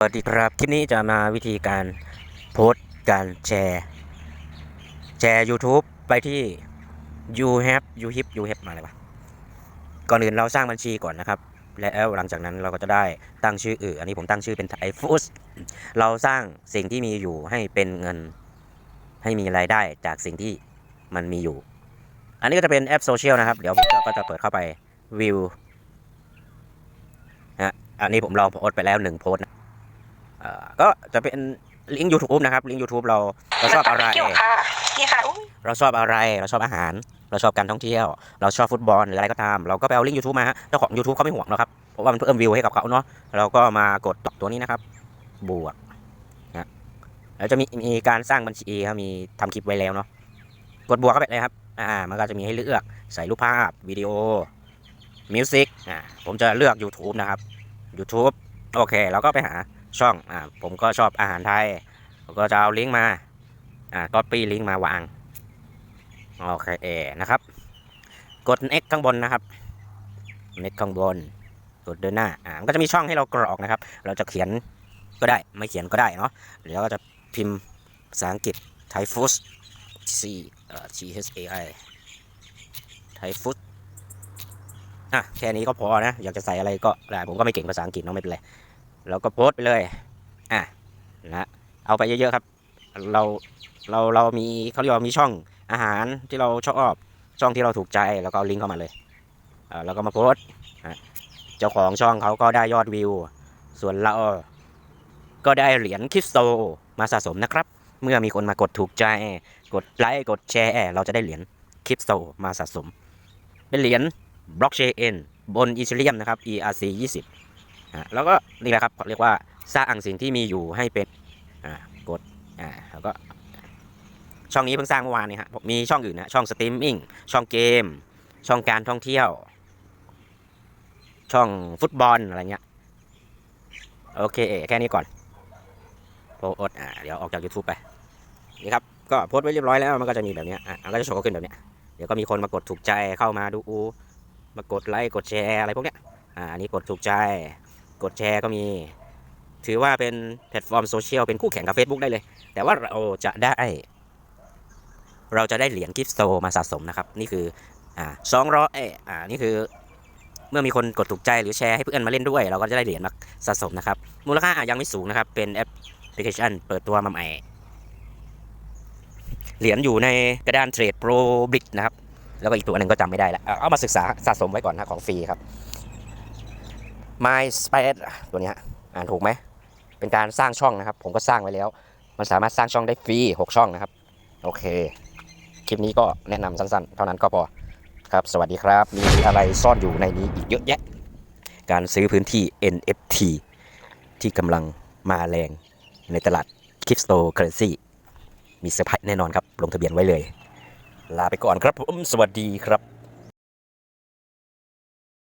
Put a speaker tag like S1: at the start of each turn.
S1: สวัสดีครับคลิปนี้จะมาวิธีการโพสต์การแชร์ แชร์ YouTube ไปที่ you have you hip you have มาเลยปะก่อนอื่นเราสร้างบัญชีก่อนนะครับ แล้วหลังจากนั้นเราก็จะได้ตั้งชื่ออื่นอันนี้ผมตั้งชื่อเป็นไทฟูสเราสร้างสิ่งที่มีอยู่ให้เป็นเงินให้มีรายได้จากสิ่งที่มันมีอยู่ อันนี้ก็จะเป็นแอปโซเชียลนะครับ เดี๋ยวผมก็จะเปิดเข้าไปวิวนะอันนี้ผมลองโพสต์ไปแล้วหนึ่งโพสต์นะ ก็จะเป็นลิงก์ YouTube นะครับ ลิงก์ YouTube เราเราชอบอะไร
S2: เกี่ยวค่ะนี่ค่ะอุ๊ย
S1: เราชอบอะไรเราชอบอาหาร เราชอบการท่องเที่ยว เราชอบฟุตบอลหรืออะไรก็ตาม เราก็ไปเอาลิงก์ YouTube มาฮะเจ้าของ YouTube เขาไม่ห่วงหรอกครับเพราะว่ามันเพิ่มวิวให้กับเขาเนาะเราก็มากดตัวนี้นะครับ บวกนะแล้วจะมีมีการสร้างบัญชีครับมีทำคลิปไว้แล้วเนาะกดบวกเข้าไปเลยครับอ่ามันก็จะมีให้เลือกใส่รูปภาพวิดีโอมิวสิกอ่าผมจะเลือก YouTube นะครับ YouTube โอเคเราก็ไปหา ช่องอ่าผมก็ชอบอาหารไทยผมก็จะเอาลิงก์มาอ่า copy ลิงก์มาวางโอเคเอนะครับ กด X ข้างบนนะครับ X ข้างบน กดเดินหน้าอ่ามันก็จะมีช่องให้เรากรอกนะครับ เราจะเขียนก็ได้ไม่เขียนก็ได้เนาะแล้วก็จะพิมพ์ภาษาอังกฤษ Thai food C เอ่อ T H A I Thai food อะแค่นี้ก็พอนะ อยากจะใส่อะไรก็ได้ผมก็ไม่เก่งภาษาอังกฤษเนาะไม่เป็นไร แล้วก็โพสต์ไปเลยอะนะเอาไปเยอะๆครับ เราเราเรามีเขาเรียกว่ามีช่องอาหารที่เราชอบช่องที่เราถูกใจแล้วก็เอาลิงก์เข้ามาเลยเอ่าก็มาโพสต์เจ้าของช่องเขาก็ได้ยอดวิว ส่วนเราก็ได้เหรียญคริปโตมาสะสมนะครับ เมื่อมีคนมากดถูกใจ กดไลค์กดแชร์เราจะได้เหรียญคริปโตมาสะสม เป็นเหรียญบล็อกเชนบนอีเธเรียมนะครับ ERC 20 แล้วก็นี่แหละครับเขาเรียกว่าสร้างสิ่งที่มีอยู่ให้เป็นอ่ากดอ่าแล้วก็ช่องนี้เพิ่งสร้างเมื่อวานนี้ฮะมีช่องอื่นนะช่องสตรีมมิ่งช่องเกม ช่องการท่องเที่ยว ช่องฟุตบอลอะไรเงี้ยโอเคแค่นี้ก่อนโพสอ่าเดี๋ยวออกจาก YouTube ไปนี่ครับก็โพสไว้เรียบร้อยแล้วมันก็จะมีแบบนี้อะมันก็จะโชว์ขึ้นแบบนี้เดี๋ยวก็มีคนมากดถูกใจเข้ามาดูมากดไลค์กดแชร์อะไรพวกเนี้ยอ่าอันนี้กดถูกใจ กดแชร์ก็มี ถือว่าเป็นแพลตฟอร์มโซเชียลเป็นคู่แข่งกับ Facebook ได้เลย แต่ว่าเราจะได้ เราจะได้เหรียญกิฟต์โตมาสะสมนะครับ นี่คืออ่าสองร้อยอ่านี่คือ เมื่อมีคนกดถูกใจหรือแชร์ให้เพื่อนมาเล่นด้วย เราก็จะได้เหรียญมาสะสมนะครับ มูลค่าอะยังไม่สูงนะครับ เป็นแอปพลิเคชันเปิดตัวมาใหม่เหรียญอยู่ในกระดานเทรดโปรบิ c นะครับ แล้วก็อีกตัวหนึ่งก็จำไม่ได้แล้ว เอามาศึกษาสะสมไว้ก่อนนะของฟรีครับ My Space ตัวนี้อ่านถูกไหม เป็นการสร้างช่องนะครับ ผมก็สร้างไว้แล้ว มันสามารถสร้างช่องได้ฟรี 6 ช่องนะครับ โอเค คลิปนี้ก็แนะนำสั้นๆ เท่านั้นก็พอครับ สวัสดีครับ มีอะไรซ่อนอยู่ในนี้อีกเยอะแยะ การซื้อพื้นที่ NFT ที่กำลังมาแรงในตลาด Cryptocurrency มีเซอร์ไพรส์แน่นอนครับ ลงทะเบียนไว้เลย ลาไปก่อนครับผม สวัสดีครับ